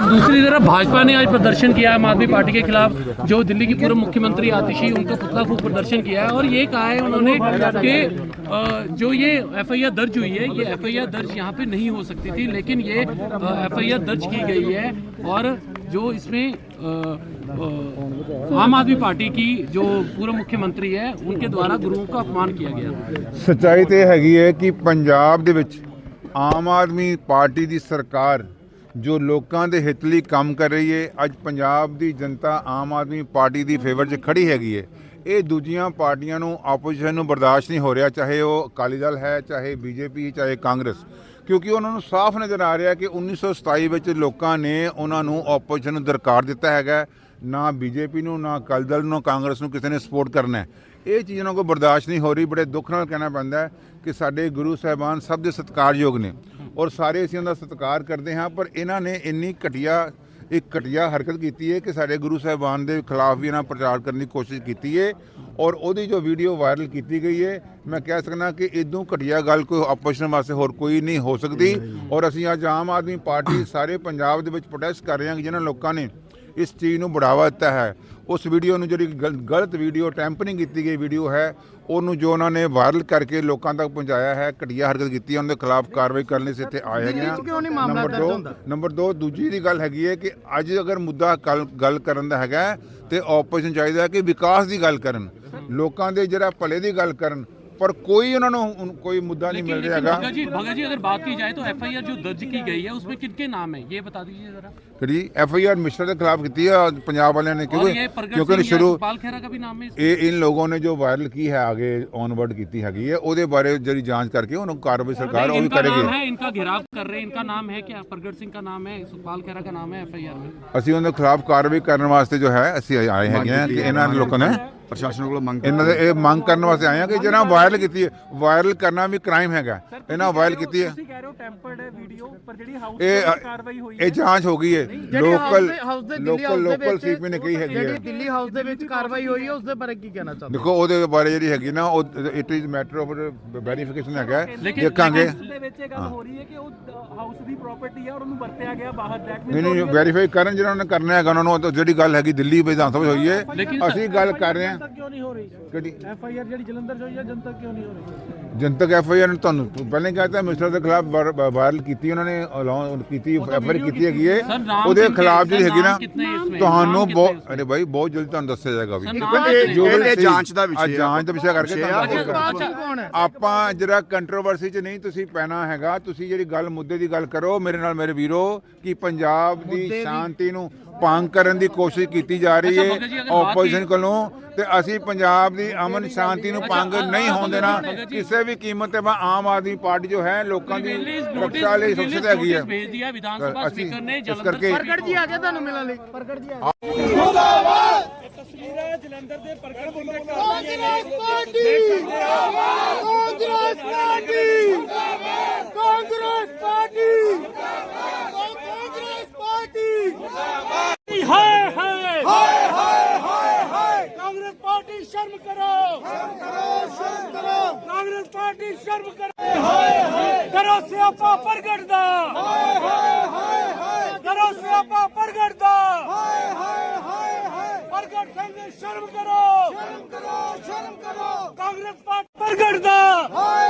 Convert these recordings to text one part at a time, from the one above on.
दूसरी तरफ भाजपा ने आज प्रदर्शन किया आम आदमी पार्टी के खिलाफ जो दिल्ली की पूर्व मुख्यमंत्री आतिशी उनका पुतला फूक प्रदर्शन किया है और ये कहा है उन्होंने कि अ, जो ये एफआईआर दर्ज हुई है ये एफआईआर दर्ज यहाँ पे नहीं हो सकती थी लेकिन ये एफआईआर दर्ज की गई है और जो इसमें अ, अ, आम आदमी पार्टी की जो पूर्व मुख्यमंत्री है उनके द्वारा गुरुओं का अपमान किया गया ਸੱਚਾਈ ਤੇ ਹੈਗੀ ਹੈ ਕਿ ਪੰਜਾਬ ਦੇ ਵਿੱਚ ਆਮ ਆਦਮੀ ਪਾਰਟੀ ਦੀ ਸਰਕਾਰ ਜੋ ਲੋਕਾਂ ਦੇ ਹਿੱਤ ਲਈ ਕੰਮ ਕਰ ਰਹੀ ਹੈ, ਅੱਜ ਪੰਜਾਬ ਦੀ ਜਨਤਾ ਆਮ ਆਦਮੀ ਪਾਰਟੀ ਦੀ ਫੇਵਰ 'ਚ ਖੜੀ ਹੈਗੀ ਹੈ। ਇਹ ਦੂਜੀਆਂ ਪਾਰਟੀਆਂ ਨੂੰ ਆਪੋਜੀਸ਼ਨ ਨੂੰ ਬਰਦਾਸ਼ਤ ਨਹੀਂ ਹੋ ਰਿਹਾ, ਚਾਹੇ ਉਹ ਅਕਾਲੀ ਦਲ ਹੈ, ਚਾਹੇ ਬੀਜੇਪੀ, ਚਾਹੇ ਕਾਂਗਰਸ। ਕਿਉਂਕਿ ਉਹਨਾਂ ਨੂੰ ਸਾਫ਼ ਨਜ਼ਰ ਆ ਰਿਹਾ ਕਿ 1927 ਵਿੱਚ ਲੋਕਾਂ ਨੇ ਉਹਨਾਂ ਨੂੰ ਆਪੋਜੀਸ਼ਨ ਨੂੰ ਦਰਕਾਰ ਦਿੱਤਾ ਹੈਗਾ ਨਾ ਬੀਜੇਪੀ ਨੂੰ, ਨਾ ਅਕਾਲੀ ਦਲ ਨੂੰ ਕਾਂਗਰਸ ਨੂੰ ਕਿਸੇ ਨੇ ਸਪੋਰਟ ਕਰਨਾ ਇਹ ਚੀਜ਼ ਉਹਨਾਂ ਕੋਲ ਬਰਦਾਸ਼ਤ ਨਹੀਂ ਹੋ ਰਹੀ। ਬੜੇ ਦੁੱਖ ਨਾਲ ਕਹਿਣਾ ਪੈਂਦਾ ਕਿ ਸਾਡੇ ਗੁਰੂ ਸਾਹਿਬਾਨ ਸਭ ਦੇ ਸਤਿਕਾਰਯੋਗ ਨੇ। ਔਰ ਸਾਰੇ ਅਸੀਂ ਉਹਨਾਂ ਦਾ ਸਤਿਕਾਰ ਕਰਦੇ ਹਾਂ, ਪਰ ਇਹਨਾਂ ਨੇ ਇੰਨੀ ਘਟੀਆ, ਇੱਕ ਘਟੀਆ ਹਰਕਤ ਕੀਤੀ ਹੈ ਕਿ ਸਾਡੇ ਗੁਰੂ ਸਾਹਿਬਾਨ ਦੇ ਖਿਲਾਫ ਵੀ ਇਹਨਾਂ ਪ੍ਰਚਾਰ ਕਰਨ ਦੀ ਕੋਸ਼ਿਸ਼ ਕੀਤੀ ਹੈ ਔਰ ਉਹਦੀ ਜੋ ਵੀਡੀਓ ਵਾਇਰਲ ਕੀਤੀ ਗਈ ਹੈ, ਮੈਂ ਕਹਿ ਸਕਦਾ ਕਿ ਇਦੋਂ ਘਟੀਆ ਗੱਲ ਕੋਈ ਆਪੋਜੀਸ਼ਨ ਵਾਸਤੇ ਹੋਰ ਕੋਈ ਨਹੀਂ ਹੋ ਸਕਦੀ ਔਰ ਅਸੀਂ ਅੱਜ ਆਮ ਆਦਮੀ ਪਾਰਟੀ ਸਾਰੇ ਪੰਜਾਬ ਦੇ ਵਿੱਚ ਪ੍ਰੋਟੈਸਟ ਕਰ ਰਹੇ ਹਾਂ ਕਿ ਜਿਨ੍ਹਾਂ ਲੋਕਾਂ ਨੇ ਇਸ ਚੀਜ਼ ਨੂੰ ਬੜਾਵਾ ਦਿੱਤਾ ਹੈ ਉਸ ਵੀਡੀਓ ਨੂੰ ਜਿਹੜੀ ਗਲ- ਗਲਤ ਵੀਡੀਓ ਟੈਂਪਰਿੰਗ ਕੀਤੀ ਗਈ ਵੀਡੀਓ ਹੈ ਉਹਨੂੰ ਜੋ ਉਹਨਾਂ ਨੇ ਵਾਇਰਲ ਕਰਕੇ ਲੋਕਾਂ ਤੱਕ ਪਹੁੰਚਾਇਆ ਹੈ ਘਟੀਆ ਹਰਕਤ ਕੀਤੀ ਹੈ ਉਹਨਾਂ ਦੇ ਖਿਲਾਫ ਕਾਰਵਾਈ ਕਰਨ ਲਈ ਅਸੀਂ ਇੱਥੇ ਆਏ ਹੈਗੇ ਹਾਂ ਕਿਉਂ ਨਹੀਂ ਮਾਮਲਾ ਨੰਬਰ ਦਰਜ ਦੋ- ਹੁੰਦਾ? ਨੰਬਰ 2 ਦੂਜੀ ਦੀ ਗੱਲ ਹੈਗੀ ਹੈ ਕਿ ਅੱਜ ਅਗਰ ਮੁੱਦਾ ਗੱਲ- ਗੱਲ ਕਰਨ ਦਾ ਹੈਗਾ ਹੈ, ਤੇ ਆਪੋਜੀਸ਼ਨ ਚਾਹੀਦਾ ਹੈ ਕਿ ਵਿਕਾਸ ਦੀ ਗੱਲ ਕਰਨ ਲੋਕਾਂ ਦੇ ਜਿਹੜਾ ਭਲੇ ਦੀ ਗੱਲ ਕਰਨ ਪਰ ਕੋਈ ਉਹਨਾਂ ਨੂੰ ਹੁਣ ਕੋਈ ਮੁੱਦਾ ਨਹੀਂ लेकिन ਮਿਲ ਰਿਹਾ लेकिन ਹੈਗਾ भगत जी भगत जी अगर बात की जाए तो एफआईआर जो दर्ज की गई है उसमें किनके नाम है ये बता दीजिए जरा ਕਿਹੜੀ ਐਫ ਆਈ ਆਰ ਮਿਸ਼ਰ ਦੇ ਖਿਲਾਫ ਕੀਤੀ ਹੈ ਪੰਜਾਬ ਵਾਲਿਆਂ ਨੇ और ਕਿਉਂਕਿ ये प्रगट ਕਿਉਂਕਿ ਉਹਨੇ सिंह या ਸ਼ੁਰੂ सुखपाल खेरा का भी नाम है इसमें? ਇਹ ਇਨ ਲੋਗੋਂ ਨੇ ਜੋ ਵਾਇਰਲ ਕੀ ਹੈ ਆਗੇ ਔਨਵਰਡ ਕੀਤੀ ਹੈਗੀ ਹੈ ਉਹਦੇ ਬਾਰੇ ਜਿਹੜੀ ਜਾਂਚ ਕਰਕੇ ਉਹਨੂੰ ਕਾਰਵਾਈ ਸਰਕਾਰ ਉਹ ਵੀ इनका नाम ਕਰੇਗੀ है इनका घेराव कर रहे हैं इनका नाम है क्या प्रगट सिंह का नाम है सुखपाल खेरा का नाम है एफआईआर में ਅਸੀਂ ਉਹਨਾਂ ਦੇ ਖਿਲਾਫ ਕਾਰਵਾਈ ਕਰਨ ਵਾਸਤੇ ਜੋ ਹੈ ਅਸੀਂ ਆਏ ਹੈਗੇ ਹਾਂ ਕਿ ਇਹਨਾਂ ਲੋਕਾਂ ਨੇ ਪ੍ਰਸ਼ਾਸਨ ਕੋਲੋਂ ਮੰਗ ਇਹਨਾਂ ਦੇ ਇਹ ਮੰਗ ਕਰਨ ਵਾਸਤੇ ਆਏ ਹਾਂ ਕਿ ਜਿਹੜਾ ਵਾਇਰਲ ਕੀਤੀ ਹੈ ਵਾਇਰਲ ਕਰਨਾ ਵੀ ਕ੍ਰਾਈਮ ਹੈਗਾ ਇਹਨਾਂ ਵਾਇਰਲ ਕੀਤੀ ਹੈ ਤੁਸੀਂ ਕਹਿ ਰਹੇ ਹੋ ਟੈਂਪਰਡ ਹੈ ਵੀਡੀਓ ਪਰ ਜਿਹੜੀ ਹਾਊਸ ਇਹ ਕਾਰਵਾਈ ਹੋਈ ਇਹ ਜਾਂਚ ਹੋ ਗਈ ਹੈ ਜਿਹੜੀ ਹਾਊਸ ਲੋਕਲ ਦੇ ਹਾਊਸ ਦੇ ਦਿੱਲੀ ਲੋਕਲ ਹਾਊਸ ਦੇ ਲੋਕਲ ਵਿੱਚ ਸੀਪੀ ਨੇ ਕਹੀ ਹੈਗੀ ਹੈ। ਜਿਹੜੀ ਦਿੱਲੀ ਹਾਊਸ ਦੇ ਵਿੱਚ ਕਾਰਵਾਈ ਹੋਈ ਹੈ ਉਸ ਦੇ ਬਾਰੇ ਕੀ ਕਹਿਣਾ ਚਾਹੁੰਦੇ ਦੇਖੋ ਉਹਦੇ ਬਾਰੇ ਜਿਹੜੀ ਹੈਗੀ ਨਾ ਉਹ it is matter of verification ਹੈਗਾ ਲੇਕਿਨ- ਦੇਖਾਂਗੇ ਦੇ ਵਿੱਚ ਇਹ ਗੱਲ ਹੋ। ਰਹੀ ਹੈ ਕਿ ਉਹ ਹਾਊਸ ਦੀ ਪ੍ਰਾਪਰਟੀ ਹੈ ਔਰ ਉਹਨੂੰ ਵਰਤਿਆ ਗਿਆ ਬਾਹਰ ਬਲੈਕ ਨਹੀਂ ਨਹੀਂ ਵੈਰੀਫਾਈ ਕਰਨ ਜਿਹਨਾਂ ਨੇ ਕਰਨਾ ਹੈਗਾ ਉਹਨਾਂ ਨੂੰ ਉਹ ਤਾਂ ਜਿਹੜੀ ਗੱਲ ਹੈਗੀ ਦਿੱਲੀ ਵਿਧਾਨ ਸਭਾ 'ਚ ਹੋਈ ਹੈ। ਅਸੀਂ ਗੱਲ ਕਰ ਰਹੇ ਹਾਂ। ਕਿਉਂ ਨਹੀਂ ਹੋ ਰਹੀ? ਕਿਹੜੀ? ਐਫ ਆਈ ਆਰ ਜਿਹੜੀ ਜਲੰਧਰ 'ਚ ਹੋਈ ਹੈ ਜਨਤਕ ਕਿਉਂ ਨਹੀਂ ਹੋ ਰਹੀ? ਜਨਤਕ ਐਫ ਆਈ ਆਰ ਤੁਹਾਨੂੰ ਪਹਿਲੇ ਕਹਤਾ ਮਿਸਟਰ ਦੇ ਖਿਲਾਫ ਵਾਇਰਲ ਕੀਤੀ ਉਹਨਾਂ ਨੇ ਕੀਤੀ ਐਫ ਕੀਤੀ ਹੈਗੀ ਹੈ। ਉਹਦੇ ਖਿਲਾਫ ਜਿਹੜੀ ਹੈਗੀ ਨਾ ਤੁਹਾਨੂੰ ਬਹੁਤ ਅਰੇ ਭਾਈ ਬਹੁਤ ਜਲਦੀ ਤੁਹਾਨੂੰ ਦੱਸਿਆ ਜਾਏਗਾ ਵੀ। ਇਹ ਜਾਂਚ ਦਾ ਵਿਸ਼ਾ ਹੈ ਜਾਂਚ ਦਾ ਵਿਸ਼ਾ ਕਰਕੇ ਆਪਾਂ ਜਿਹੜਾ ਕੰਟਰੋਵਰਸੀ 'ਚ ਨਹੀਂ ਤੁਸੀਂ ਪੈਣਾ ਹੈਗਾ ਤੁਸੀਂ ਜਿਹੜੀ ਗੱਲ ਮੁੱਦੇ ਦੀ ਗੱਲ ਕਰੋ ਮੇਰੇ ਨਾਲ ਮੇਰੇ ਵੀਰੋ ਕਿ ਪੰਜਾਬ ਦੀ ਸ਼ਾਂਤੀ ਨੂੰ ਭੰਗ ਕਰਨ ਦੀ ਕੋਸ਼ਿਸ਼ ਕੀਤੀ ਜਾ ਰਹੀ ਹੈ ਆਪੋਜੀਸ਼ਨ ਕੋਲੋਂ ਤੇ ਅਸੀਂ ਪੰਜਾਬ ਦੀ ਅਮਨ ਸ਼ਾਂਤੀ ਨੂੰ ਭੰਗ ਨਹੀਂ ਹੋਣ ਦੇਣਾ ਕਿਸੇ ਵੀ ਕੀਮਤ ਤੇ ਆਮ ਆਦਮੀ ਪਾਰਟੀ ਜੋ ਹੈ ਲੋਕਾਂ ਦੀ ਰੱਖਿਆ ਲਈ ਸੁਰੱਖਿਅਤ ਤੁਹਾਨੂੰ ਮਿਲਣ ਲਈ। ਦੇ ਪ੍ਰਗਟ ਸਿੰਘ ਪਾਰਟੀ ਹਾਏ ਹਾਏ। ਹਾਏ ਹਾਏ ਹਾਏ ਹਾਏ ਕਾਂਗਰਸ ਪਾਰਟੀ ਸ਼ਰਮ ਕਰੋ। ਸ਼ਰਮ ਕਰੋ ਸ਼ਰਮ ਕਰੋ ਕਾਂਗਰਸ ਪਾਰਟੀ ਸ਼ਰਮ ਕਰੋ। ਹਾਏ ਹਾਏ ਕਰੋ ਸਿਆਪਾ ਪ੍ਰਗਟਦਾ ਹਾਏ ਹਾਏ ਹਾਏ ਹਾਏ ਕਰੋ ਸਿਆਪਾ ਪ੍ਰਗਟ ਹਾਏ ਹਾਏ ਹਾਏ ਹਾਏ ਪ੍ਰਗਟ ਸਿੰਘ ਸ਼ਰਮ ਕਰੋ। ਸ਼ਰਮ ਕਰੋ ਸ਼ਰਮ ਕਰੋ ਕਾਂਗਰਸ ਪਾਰਟੀ ਪ੍ਰਗਟਦਾ ਹਾਏ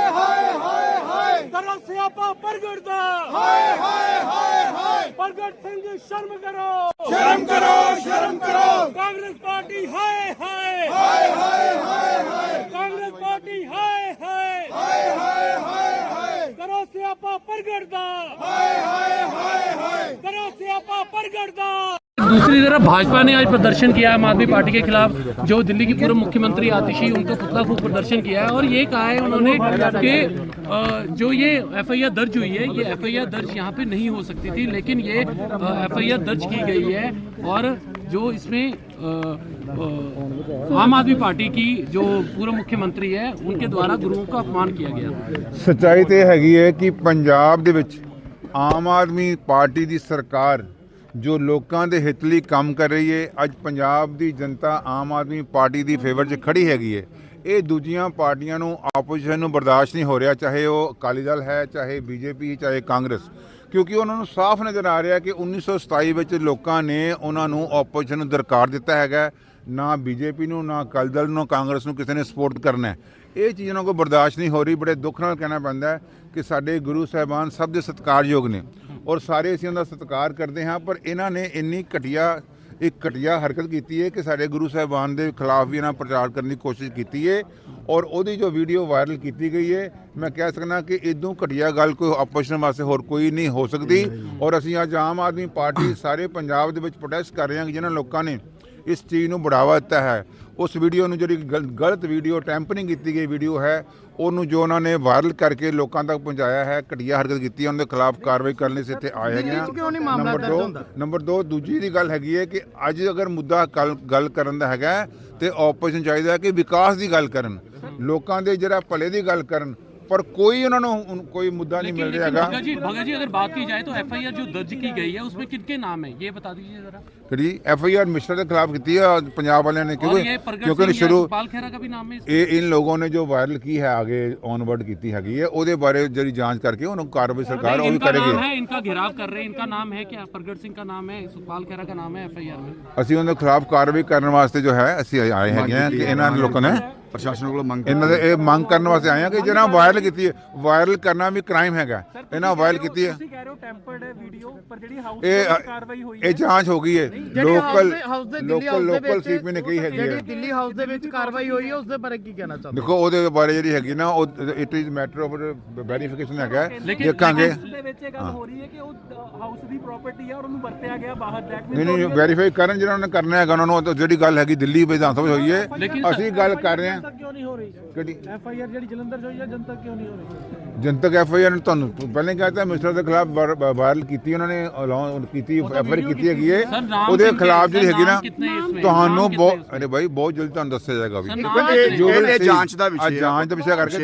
ਕਰੋ ਸਿਆਪਾ ਪ੍ਰਗਟ ਦਾ। ਹਾਏ ਹਾਏ ਹਾਏ ਹਾਏ। ਪ੍ਰਗਟ ਸਿੰਘ ਸ਼ਰਮ ਕਰੋ। ਸ਼ਰਮ ਕਰੋ ਸ਼ਰਮ ਕਰੋ। ਕਾਂਗਰਸ ਪਾਰਟੀ ਹਾਏ ਹਾਏ। ਹਾਏ ਹਾਏ ਹਾਏ ਹਾਏ। ਕਾਂਗਰਸ ਪਾਰਟੀ ਹਾਏ ਹਾਏ। ਹਾਏ ਹਾਏ ਹਾਏ ਹਾਏ। ਕਰੋ ਸਿਆਪਾ ਪ੍ਰਗਟ ਦਾ। ਹਾਏ ਹਾਏ ਹਾਏ ਹਾਏ। ਕਰੋ ਸਿਆਪਾ ਪ੍ਰਗਟ ਦਾ। दूसरी तरफ भाजपा ने आज प्रदर्शन किया आम आदमी पार्टी के खिलाफ जो दिल्ली की पूर्व मुख्यमंत्री आतिशी उनका पुतला फूक प्रदर्शन किया है और ये कहा है उन्होंने कि अ, जो ये एफआईआर दर्ज हुई है ये एफआईआर दर्ज यहाँ पे नहीं हो सकती थी लेकिन ये एफआईआर दर्ज की गई है और जो इसमें अ, अ, आम आदमी पार्टी की जो पूर्व मुख्यमंत्री है उनके द्वारा गुरुओं का अपमान किया गया ਸੱਚਾਈ ਤੇ ਹੈਗੀ ਹੈ ਕਿ ਪੰਜਾਬ ਦੇ ਵਿੱਚ ਆਮ ਆਦਮੀ ਪਾਰਟੀ ਦੀ ਸਰਕਾਰ ਜੋ ਲੋਕਾਂ ਦੇ ਹਿੱਤ ਲਈ ਕੰਮ ਕਰ ਰਹੀ ਹੈ ਅੱਜ ਪੰਜਾਬ ਦੀ ਜਨਤਾ ਆਮ ਆਦਮੀ ਪਾਰਟੀ ਦੀ ਫੇਵਰ 'ਚ ਖੜੀ ਹੈਗੀ ਹੈ ਇਹ ਦੂਜੀਆਂ ਪਾਰਟੀਆਂ ਨੂੰ ਆਪੋਜੀਸ਼ਨ ਨੂੰ ਬਰਦਾਸ਼ਤ ਨਹੀਂ ਹੋ ਰਿਹਾ, ਚਾਹੇ ਉਹ ਅਕਾਲੀ ਦਲ ਹੈ, ਚਾਹੇ ਬੀਜੇਪੀ, ਚਾਹੇ ਕਾਂਗਰਸ। ਕਿਉਂਕਿ ਉਹਨਾਂ ਨੂੰ ਸਾਫ਼ ਨਜ਼ਰ ਆ ਰਿਹਾ ਕਿ 1927 ਵਿੱਚ ਲੋਕਾਂ ਨੇ ਉਹਨਾਂ ਨੂੰ ਆਪੋਜੀਸ਼ਨ ਨੂੰ ਦਰਕਾਰ ਦਿੱਤਾ ਹੈਗਾ। ਨਾ ਬੀਜੇਪੀ ਨੂੰ, ਨਾ ਅਕਾਲੀ ਦਲ ਨੂੰ ਕਾਂਗਰਸ ਨੂੰ ਕਿਸੇ ਨੇ ਸਪੋਰਟ ਕਰਨਾ ਇਹ ਚੀਜ਼ ਉਹਨਾਂ ਕੋਲ ਬਰਦਾਸ਼ਤ ਨਹੀਂ ਹੋ ਰਹੀ। ਬੜੇ ਦੁੱਖ ਨਾਲ ਕਹਿਣਾ ਪੈਂਦਾ ਕਿ ਸਾਡੇ ਗੁਰੂ ਸਾਹਿਬਾਨ ਸਭ ਦੇ ਸਤਿਕਾਰਯੋਗ ਨੇ। ਔਰ ਸਾਰੇ ਅਸੀਂ ਉਹਨਾਂ ਦਾ ਸਤਿਕਾਰ ਕਰਦੇ ਹਾਂ ਪਰ ਇਹਨਾਂ ਨੇ ਇੰਨੀ ਘਟੀਆ ਇੱਕ ਘਟੀਆ ਹਰਕਤ ਕੀਤੀ ਹੈ ਕਿ ਸਾਡੇ ਗੁਰੂ ਸਾਹਿਬਾਨ ਦੇ ਖਿਲਾਫ ਵੀ ਇਹਨਾਂ ਪ੍ਰਚਾਰ ਕਰਨ ਦੀ ਕੋਸ਼ਿਸ਼ ਕੀਤੀ ਹੈ ਔਰ ਉਹਦੀ ਜੋ ਵੀਡੀਓ ਵਾਇਰਲ ਕੀਤੀ ਗਈ ਹੈ ਮੈਂ ਕਹਿ ਸਕਦਾ ਕਿ ਇਦੋਂ ਘਟੀਆ ਗੱਲ ਕੋਈ ਆਪੋਜੀਸ਼ਨ ਵਾਸਤੇ ਹੋਰ ਕੋਈ ਨਹੀਂ ਹੋ ਸਕਦੀ ਔਰ ਅਸੀਂ ਅੱਜ ਆਮ ਆਦਮੀ ਪਾਰਟੀ ਸਾਰੇ ਪੰਜਾਬ ਦੇ ਵਿੱਚ ਪ੍ਰੋਟੈਸਟ ਕਰ ਰਹੇ ਹਾਂ ਕਿ ਜਿਨ੍ਹਾਂ ਲੋਕਾਂ ਨੇ ਇਸ ਚੀਜ਼ ਨੂੰ ਬੜਾਵਾ ਦਿੱਤਾ ਹੈ। ਉਸ ਵੀਡੀਓ ਨੂੰ ਜਿਹੜੀ ਗਲ- ਗਲਤ ਵੀਡੀਓ ਟੈਂਪਰਿੰਗ ਕੀਤੀ ਗਈ ਵੀਡੀਓ ਹੈ ਉਹਨੂੰ ਜੋ ਉਹਨਾਂ ਨੇ ਵਾਇਰਲ ਕਰਕੇ ਲੋਕਾਂ ਤੱਕ ਪਹੁੰਚਾਇਆ ਹੈ ਘਟੀਆ ਹਰਕਤ ਕੀਤੀ ਹੈ ਉਹਨਾਂ ਦੇ ਖਿਲਾਫ ਕਾਰਵਾਈ ਕਰਨ ਲਈ ਇੱਥੇ ਆਏ ਹੈਗੇ ਮਾਮਲਾ ਨੰਬਰ ਦਰਜ ਦੋ- ਹੁੰਦਾ? ਨੰਬਰ 2 ਦੂਜੀ ਦੀ ਗੱਲ ਹੈਗੀ ਹੈ ਕਿ ਅੱਜ ਅਗਰ ਮੁੱਦਾ ਗੱਲ- ਕਰਨ ਦਾ ਹੈਗਾ ਤੇ ਆਪੋਜੀਸ਼ਨ ਚਾਹੀਦਾ ਹੈ ਕਿ ਵਿਕਾਸ ਦੀ ਗੱਲ ਕਰਨ ਲੋਕਾਂ ਦੇ ਜਿਹੜਾ ਭਲੇ ਦੀ ਗੱਲ ਕਰਨ ਪਰ ਕੋਈ ਉਹਨਾਂ ਨੂੰ ਹੁਣ ਕੋਈ ਮੁੱਦਾ ਨਹੀਂ लेकिन ਮਿਲ ਰਿਹਾ लेकिन ਹੈਗਾ भगत जी भगत जी अगर बात की जाए तो एफआईआर जो दर्ज की गई है उसमें किनके नाम है ये बता दीजिए जरा ਕਿਹੜੀ ਐਫ ਆਈ ਆਰ ਮਿਸਟਰ ਦੇ ਖਿਲਾਫ ਕੀਤੀ ਹੈ ਪੰਜਾਬ ਵਾਲਿਆਂ ਨੇ और ਕਿਉਂਕਿ ये प्रगट ਕਿਉਂਕਿ सिंह या ਸ਼ੁਰੂ सुखपाल खेरा का भी नाम है इसमें? ਇਹ ਇਨ ਲੋਗੋਂ ਨੇ ਜੋ ਵਾਇਰਲ ਕੀ ਹੈ ਆਗੇ ਔਨਵਰਡ ਕੀਤੀ ਹੈਗੀ ਹੈ ਉਹਦੇ ਬਾਰੇ ਜਿਹੜੀ ਜਾਂਚ ਕਰਕੇ ਉਹਨੂੰ ਕਾਰਵਾਈ ਸਰਕਾਰ ਉਹ ਵੀ इनका नाम ਕਰੇਗੀ है इनका घेराव कर रहे हैं इनका नाम है क्या प्रगट सिंह का नाम है सुखपाल खेरा का नाम है एफआईआर में ਅਸੀਂ ਉਹਨਾਂ ਦੇ ਖਿਲਾਫ ਕਾਰਵਾਈ ਕਰਨ ਵਾਸਤੇ ਜੋ ਹੈ ਅਸੀਂ ਆਏ ਹੈਗੇ ਹਾਂ ਕਿ ਇਹਨਾਂ ਲੋਕਾਂ ਨੇ ਪ੍ਰਸ਼ਾਸਨ ਕੋਲੋਂ ਮੰਗ ਇਹਨਾਂ ਦੇ ਇਹ ਮੰਗ ਕਰਨ ਵਾਸਤੇ ਆਏ ਹਾਂ ਕਿ ਜਿਹੜਾ ਵਾਇਰਲ ਕੀਤੀ ਹੈ ਵਾਇਰਲ ਕਰਨਾ ਵੀ ਕ੍ਰਾਈਮ ਹੈਗਾ। ਇਹਨਾਂ ਵਾਇਰਲ ਕੀਤੀ ਹੈ। ਤੁਸੀਂ ਕਹਿ ਰਹੇ ਹੋ ਟੈਂਪਰਡ ਹੈ ਵੀਡੀਓ ਪਰ ਜਿਹੜੀ ਹਾਊਸ ਇਹ ਕਾਰਵਾਈ ਹੋਈ ਇਹ ਜਾਂਚ ਹੋ ਗਈ ਹੈ। ਜਿਹੜੀ ਲੋਕਲ ਦੇ ਦੇ ਲੋਕਲ ਦੇ ਲੋਕਲ ਸੀਪੀ ਨੇ ਕਹੀ ਹੈਗੀ ਜਿਹੜੀ ਹੈ। ਦਿੱਲੀ ਹਾਊਸ ਦੇ ਵਿੱਚ ਕਾਰਵਾਈ ਹੋਈ ਹੈ ਉਸ ਦੇ ਬਾਰੇ ਕੀ ਕਹਿਣਾ ਚਾਹੁੰਦੇ ਦੇਖੋ ਉਹਦੇ ਬਾਰੇ ਜਿਹੜੀ ਹੈਗੀ ਨਾ ਉਹ it is matter of verification ਹੈਗਾ। ਲੇਕਿਨ- ਦੇਖਾਂਗੇ। ਦੇ ਵਿੱਚ ਇਹ ਗੱਲ ਹੋ। ਰਹੀ ਹੈ ਕਿ ਉਹ ਹਾਊਸ ਦੀ ਪ੍ਰਾਪਰਟੀ ਹੈ ਔਰ ਉਹਨੂੰ ਵਰਤਿਆ ਗਿਆ ਬਾਹਰ ਨਹੀਂ ਨਹੀਂ ਵੈਰੀਫਾਈ ਕਰਨ ਜਿਹਨਾਂ ਨੇ ਕਰਨਾ ਹੈਗਾ ਉਹਨਾਂ ਨੂੰ ਜਿਹੜੀ ਗੱਲ ਹੈਗੀ ਦਿੱਲੀ ਵਿਧਾਨ ਸਭਾ 'ਚ ਹੋਈ ਹੈ। ਅਸੀਂ ਗੱਲ ਕਰ ਰਹੇ ਹਾਂ। ਜਨਤਕ ਐਫ ਆਈ ਆਰ ਜਿਹੜੀ ਤੁਹਾਨੂੰ ਪਹਿਲਾਂ ਹੀ ਕਹਤਾ ਮਿਸਟਰ ਦੇ ਖਿਲਾਫ ਵਾਇਰਲ ਕੀਤੀ ਉਹਨਾਂ ਨੇ ਐਲਾਨ ਕੀਤੀ ਐਫ ਆਈ ਕੀਤੀ ਹੈਗੀ ਹੈ। ਉਹਦੇ ਖਿਲਾਫ ਜਿਹੜੀ ਹੈਗੀ ਨਾ ਤੁਹਾਨੂੰ ਬਹੁਤ ਅਰੇ ਭਾਈ ਬਹੁਤ ਜਲਦੀ ਤੁਹਾਨੂੰ ਦੱਸਿਆ ਜਾਏਗਾ ਵੀ। ਇਹ ਜਾਂਚ ਦਾ ਵਿਸ਼ਾ ਜਾਂਚ ਦਾ ਵਿਸ਼ਾ ਕਰਕੇ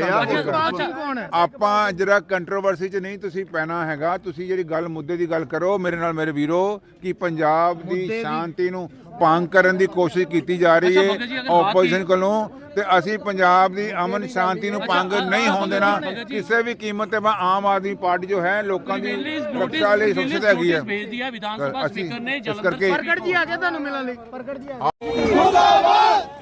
ਆਪਾਂ ਜਿਹੜਾ ਕੰਟਰੋਵਰਸੀ ਚ ਨਹੀਂ ਤੁਸੀਂ ਪੈਣਾ ਹੈਗਾ ਤੁਸੀਂ ਜਿਹੜੀ ਗੱਲ ਮੁੱਦੇ ਦੀ ਗੱਲ ਕਰੋ ਮੇਰੇ ਨਾਲ ਮੇਰੇ ਵੀਰੋ ਕਿ ਪੰਜਾਬ ਦੀ ਸ਼ਾਂਤੀ ਨੂੰ ਭੰਗ ਕਰਨ ਦੀ ਕੋਸ਼ਿਸ਼ ਕੀਤੀ ਜਾ ਰਹੀ ਹੈ ਆਪੋਜੀਸ਼ਨ ਕੋਲੋਂ ਤੇ ਅਸੀਂ ਪੰਜਾਬ ਦੀ ਅਮਨ ਸ਼ਾਂਤੀ ਨੂੰ ਭੰਗ ਨਹੀਂ ਹੋਣ ਦੇਣਾ। ਕਿਸੇ ਵੀ ਕੀਮਤ ਤੇ ਆਮ ਆਦਮੀ ਪਾਰਟੀ ਜੋ ਹੈ ਲੋਕਾਂ ਦੀ ਰੱਖਿਆ ਲਈ ਸੁਰੱਖਿਅਤ ਹੈਗੀ ਹੈ। ਭੇਜ ਦਿਆ ਵਿਧਾਨ ਪ੍ਰਗਟ ਜੀ ਆ ਗਿਆ ਤੁਹਾਨੂੰ ਮਿਲਣ ਲਈ। ਪ੍ਰਗਟ ਜੀ ਆ ਮੁਰਦਾਬਾਦ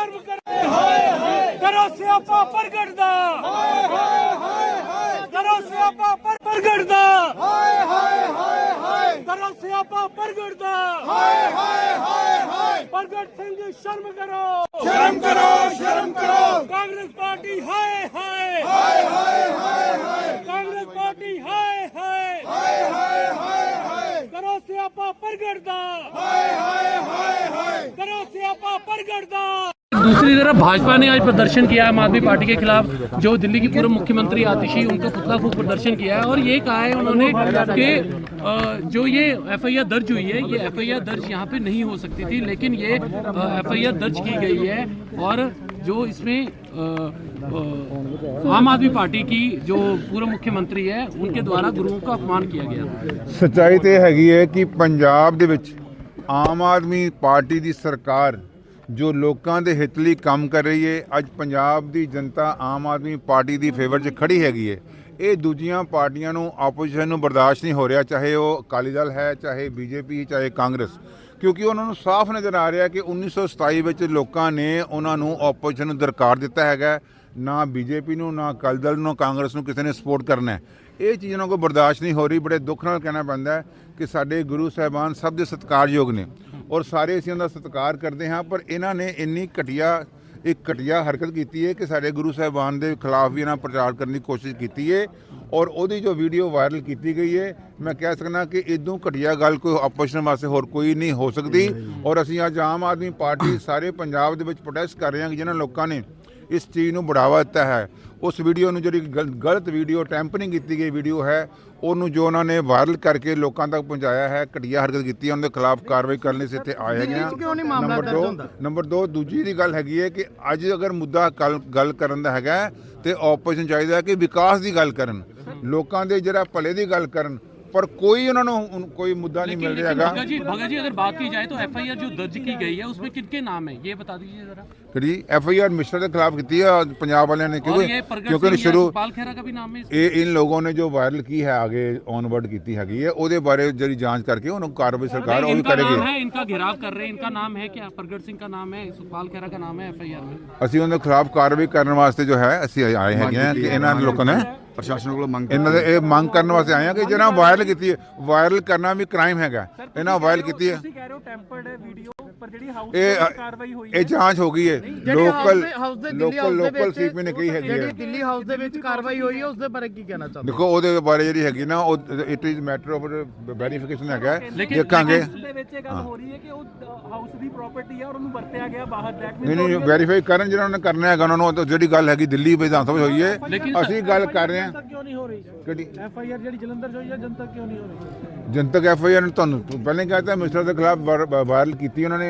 ਸ਼ਰਮ ਕਰੋ ਹਾਏ ਹਾਏ ਕਰੋ ਸਿਆਪਾ ਪ੍ਰਗਟ ਦਾ ਹਾਏ ਹਾਏ ਹਾਏ ਹਾਏ ਕਰੋ ਸਿਆਪਾ ਪਰ- ਪ੍ਰਗਟ ਦਾ ਹਾਏ ਹਾਏ ਹਾਏ ਹਾਏ ਕਰੋ ਸਿਆਪਾ ਪ੍ਰਗਟ ਦਾ ਹਾਏ ਹਾਏ ਹਾਏ ਹਾਏ ਪ੍ਰਗਟ ਸਿੰਘ ਸ਼ਰਮ ਕਰੋ ਸ਼ਰਮ ਕਰੋ ਸ਼ਰਮ ਕਰੋ ਕਾਂਗਰਸ ਪਾਰਟੀ ਹਾਏ ਹਾਏ ਹਾਏ ਹਾਏ ਹਾਏ ਕਾਂਗਰਸ ਪਾਰਟੀ ਹਾਏ ਹਾਏ ਹਾਏ ਹਾਏ ਹਾਏ ਕਰੋ ਸਿਆਪਾ ਪ੍ਰਗਟ ਦਾ ਹਾਏ ਹਾਏ ਹਾਏ ਹਾਏ ਕਰੋ ਸਿਆਪਾ ਪ੍ਰਗਟ ਦਾ दूसरी तरफ भाजपा ने आज प्रदर्शन किया आम आदमी पार्टी के खिलाफ जो दिल्ली की पूर्व मुख्यमंत्री आतिशी उनका पुतला फूक प्रदर्शन किया है और ये कहा है उन्होंने कि अ, जो ये एफआईआर दर्ज हुई है ये एफआईआर दर्ज यहाँ पे नहीं हो सकती थी लेकिन ये एफआईआर दर्ज की गई है और जो इसमें अ, अ, आम आदमी पार्टी की जो पूर्व मुख्यमंत्री है उनके द्वारा गुरुओं का अपमान किया गया ਸੱਚਾਈ ਤੇ ਹੈਗੀ ਹੈ ਕਿ ਪੰਜਾਬ ਦੇ ਵਿੱਚ ਆਮ ਆਦਮੀ ਪਾਰਟੀ ਦੀ ਸਰਕਾਰ ਜੋ ਲੋਕਾਂ ਦੇ ਹਿੱਤ ਲਈ ਕੰਮ ਕਰ ਰਹੀ ਹੈ ਅੱਜ ਪੰਜਾਬ ਦੀ ਜਨਤਾ ਆਮ ਆਦਮੀ ਪਾਰਟੀ ਦੀ ਫੇਵਰ 'ਚ ਖੜੀ ਹੈਗੀ ਹੈ ਇਹ ਦੂਜੀਆਂ ਪਾਰਟੀਆਂ ਨੂੰ, ਆਪੋਜੀਸ਼ਨ ਨੂੰ ਬਰਦਾਸ਼ਤ ਨਹੀਂ ਹੋ ਰਿਹਾ, ਚਾਹੇ ਉਹ ਅਕਾਲੀ ਦਲ ਹੈ, ਚਾਹੇ ਬੀਜੇਪੀ, ਚਾਹੇ ਕਾਂਗਰਸ। ਕਿਉਂਕਿ ਉਹਨਾਂ ਨੂੰ ਸਾਫ਼ ਨਜ਼ਰ ਆ ਰਿਹਾ ਕਿ 1927 ਵਿੱਚ ਲੋਕਾਂ ਨੇ ਉਹਨਾਂ ਨੂੰ ਆਪੋਜੀਸ਼ਨ ਨੂੰ ਦਰਕਾਰ ਦਿੱਤਾ ਹੈਗਾ ਨਾ ਬੀਜੇਪੀ ਨੂੰ, ਨਾ ਅਕਾਲੀ ਦਲ ਨੂੰ ਕਾਂਗਰਸ ਨੂੰ ਕਿਸੇ ਨੇ ਸਪੋਰਟ ਕਰਨਾ ਹੈ। ਇਹ ਚੀਜ਼ ਉਹਨਾਂ ਕੋਲ ਬਰਦਾਸ਼ਤ ਨਹੀਂ ਹੋ ਰਹੀ, ਬੜੇ ਦੁੱਖ ਨਾਲ ਕਹਿਣਾ ਪੈਂਦਾ ਕਿ ਸਾਡੇ ਗੁਰੂ ਸਾਹਿਬਾਨ ਸਭ ਦੇ ਸਤਿਕਾਰਯੋਗ ਨੇ ਔਰ ਸਾਰੇ ਅਸੀਂ ਉਹਨਾਂ ਦਾ ਸਤਿਕਾਰ ਕਰਦੇ ਹਾਂ, ਪਰ ਇਹਨਾਂ ਨੇ ਇੰਨੀ ਘਟੀਆ, ਇੱਕ ਘਟੀਆ ਹਰਕਤ ਕੀਤੀ ਹੈ ਕਿ ਸਾਡੇ ਗੁਰੂ ਸਾਹਿਬਾਨ ਦੇ ਖਿਲਾਫ ਵੀ ਇਹਨਾਂ ਪ੍ਰਚਾਰ ਕਰਨ ਦੀ ਕੋਸ਼ਿਸ਼ ਕੀਤੀ ਹੈ ਔਰ ਉਹਦੀ ਜੋ ਵੀਡੀਓ ਵਾਇਰਲ ਕੀਤੀ ਗਈ ਹੈ, ਮੈਂ ਕਹਿ ਸਕਦਾ ਕਿ ਇਦੋਂ ਘਟੀਆ ਗੱਲ ਕੋਈ ਆਪੋਜੀਸ਼ਨ ਵਾਸਤੇ ਹੋਰ ਕੋਈ ਨਹੀਂ ਹੋ ਸਕਦੀ ਔਰ ਅਸੀਂ ਅੱਜ ਆਮ ਆਦਮੀ ਪਾਰਟੀ ਸਾਰੇ ਪੰਜਾਬ ਦੇ ਵਿੱਚ ਪ੍ਰੋਟੈਸਟ ਕਰ ਰਹੇ ਹਾਂ ਕਿ ਜਿਨ੍ਹਾਂ ਲੋਕਾਂ ਨੇ ਇਸ ਚੀਜ਼ ਨੂੰ ਬੜਾਵਾ ਦਿੱਤਾ ਹੈ। ਉਸ ਵੀਡੀਓ ਨੂੰ ਜਿਹੜੀ ਗਲ- ਗਲਤ ਵੀਡੀਓ ਟੈਂਪਰਿੰਗ ਕੀਤੀ ਗਈ ਵੀਡੀਓ ਹੈ ਉਹਨੂੰ ਜੋ ਉਹਨਾਂ ਨੇ ਵਾਇਰਲ ਕਰਕੇ ਲੋਕਾਂ ਤੱਕ ਪਹੁੰਚਾਇਆ ਹੈ ਘਟੀਆ ਹਰਕਤ ਕੀਤੀ ਹੈ ਉਹਨਾਂ ਦੇ ਖਿਲਾਫ ਕਾਰਵਾਈ ਕਰਨ ਲਈ ਇੱਥੇ ਆਏ ਹੈਗੇ ਨੰਬਰ ਦਰਜ ਦੋ- ਹੁੰਦਾ? ਨੰਬਰ 2 ਦੂਜੀ ਦੀ ਗੱਲ ਹੈਗੀ ਹੈ ਕਿ ਅੱਜ ਅਗਰ ਮੁੱਦਾ ਗੱਲ- ਕਰਨ ਦਾ ਹੈਗਾ ਤੇ ਆਪੋਜੀਸ਼ਨ ਚਾਹੀਦਾ ਹੈ ਕਿ ਵਿਕਾਸ ਦੀ ਗੱਲ ਕਰਨ ਲੋਕਾਂ ਦੇ ਜਿਹੜਾ ਭਲੇ ਦੀ ਗੱਲ ਕਰਨ ਪਰ ਕੋਈ ਉਹਨਾਂ ਨੂੰ ਹੁਣ ਕੋਈ ਮੁੱਦਾ ਨਹੀਂ लेकिन ਮਿਲ ਰਿਹਾ लेकिन ਹੈਗਾ भगत जी भगत जी अगर बात की जाए तो एफआईआर जो दर्ज की गई है उसमें किनके नाम है ये बता दीजिए जरा ਜਿਹੜੀ ਐਫ ਆਈ ਆਰ ਮਿਸ਼ਰਾ ਦੇ ਖਿਲਾਫ ਕੀਤੀ ਹੈ ਪੰਜਾਬ ਵਾਲਿਆਂ ਨੇ और ਕਿਉਂਕਿ ये प्रगट ਕਿਉਂਕਿ सिंह या ਸ਼ੁਰੂ सुखपाल खेरा का भी नाम है इसमें? ਇਹ ਇਨ ਲੋਗों ਨੇ ਜੋ ਵਾਇਰਲ ਕੀ ਹੈ ਆਗੇ ਔਨਵਰਡ ਕੀਤੀ ਹੈਗੀ ਹੈ ਉਹਦੇ ਬਾਰੇ ਜਿਹੜੀ ਜਾਂਚ ਕਰਕੇ ਉਹਨੂੰ ਕਾਰਵਾਈ ਸਰਕਾਰ ਉਹ ਵੀ इनका नाम ਕਰੇਗੀ है इनका घेराव कर रहे हैं इनका नाम है क्या प्रगट सिंह का नाम है सुखपाल खेरा का नाम है एफआईआर में ਅਸੀਂ ਉਹਨਾਂ ਦੇ ਖਿਲਾਫ ਕਾਰਵਾਈ ਕਰਨ ਵਾਸਤੇ ਜੋ ਹੈ ਅਸੀਂ ਆਏ ਹੈਗੇ ਹਾਂ ਕਿ ਇਹਨਾਂ ਲੋਕਾਂ ਨੇ ਪ੍ਰਸ਼ਾਸਨ ਕੋਲੋਂ ਮੰਗ ਇਹਨਾਂ ਦੇ ਇਹ ਮੰਗ ਕਰਨ ਵਾਸਤੇ ਆਏ ਹਾਂ ਕਿ ਜਿਹੜਾ ਵਾਇਰਲ ਕੀਤੀ ਹੈ ਵਾਇਰਲ ਕਰਨਾ ਵੀ ਕ੍ਰਾਈਮ ਹੈਗਾ। ਇਹਨਾਂ ਵਾਇਰਲ ਕੀਤੀ ਹੈ। ਤੁਸੀਂ ਕਹਿ ਰਹੇ ਹੋ ਟੈਂਪਰਡ ਹੈ ਵੀਡੀਓ ਪਰ ਜਿਹੜੀ ਹਾਊਸ ਦੀ ਕਾਰਵਾਈ ਹੋਈ ਇਹ ਜਾਂਚ ਹੋ ਗਈ ਹੈ। ਜਿਹੜੀ ਲੋਕਲ ਹਾਊਸ ਦੇ- ਹਾਊਸ ਦੇ ਦਿੱਲੀ ਲੋਕਲ ਹਾਊਸ ਦੇ ਲੋਕਲ ਵਿੱਚ ਸੀਪੀ ਨੇ ਕਹੀ ਹੈਗੀ ਜਿਹੜੀ ਹੈ ਦਿੱਲੀ ਹਾਊਸ ਦੇ ਵਿੱਚ ਕਾਰਵਾਈ ਹੋਈ ਹੈ ਉਸ ਦੇ ਬਾਰੇ ਕੀ ਕਹਿਣਾ ਚਾਹੁੰਦੇ ਦੇਖੋ ਉਹਦੇ ਬਾਰੇ ਜਿਹੜੀ ਹੈਗੀ ਨਾ ਉਹ it is matter of verification ਹੈਗਾ ਲੇਕਿਨ- ਦੇਖਾਂਗੇ। ਉਸ ਦੇ ਵਿੱਚ ਇਹ ਗੱਲ ਹੋ। ਰਹੀ ਹੈ ਕਿ ਉਹ ਹਾਊਸ ਦੀ ਪ੍ਰਾਪਰਟੀ ਹੈ ਔਰ ਉਹਨੂੰ ਵਰਤਿਆ ਗਿਆ ਬਾਹਰ ਬੈਕ ਨਹੀਂ ਨਹੀਂ ਵੈਰੀਫਾਈ ਕਰਨ ਜਿਹਨਾਂ ਨੇ ਕਰਨਾ ਹੈਗਾ ਉਹਨਾਂ ਨੂੰ ਜਿਹੜੀ ਗੱਲ ਹੈਗੀ ਦਿੱਲੀ ਵਿਧਾਨ ਸਭਾ ਹੋਈ ਹੈ। ਅਸੀਂ ਗੱਲ ਕਰ ਰਹੇ ਹਾਂ। ਕਿਉਂ ਨਹੀਂ ਹੋ ਰਹੀ? ਕਿਹੜੀ? ਐਫ ਆਈ ਆਰ ਜਿਹੜੀ ਜਲੰਧਰ 'ਚ ਹੋਈ ਹੈ ਜਨਤਕ ਕਿਉਂ ਨਹੀਂ ਹੋ ਰਹੀ? ਜਨਤਕ ਐਫ ਆਈ ਆਰ ਨੇ ਤੁਹਾਨੂੰ ਪਹਿਲਾਂ ਕਹਤਾ ਮਿਸਟਰ ਦੇ ਖਿਲਾਫ ਵਾਇਰਲ ਕੀਤੀ ਉਹਨਾਂ ਨੇ।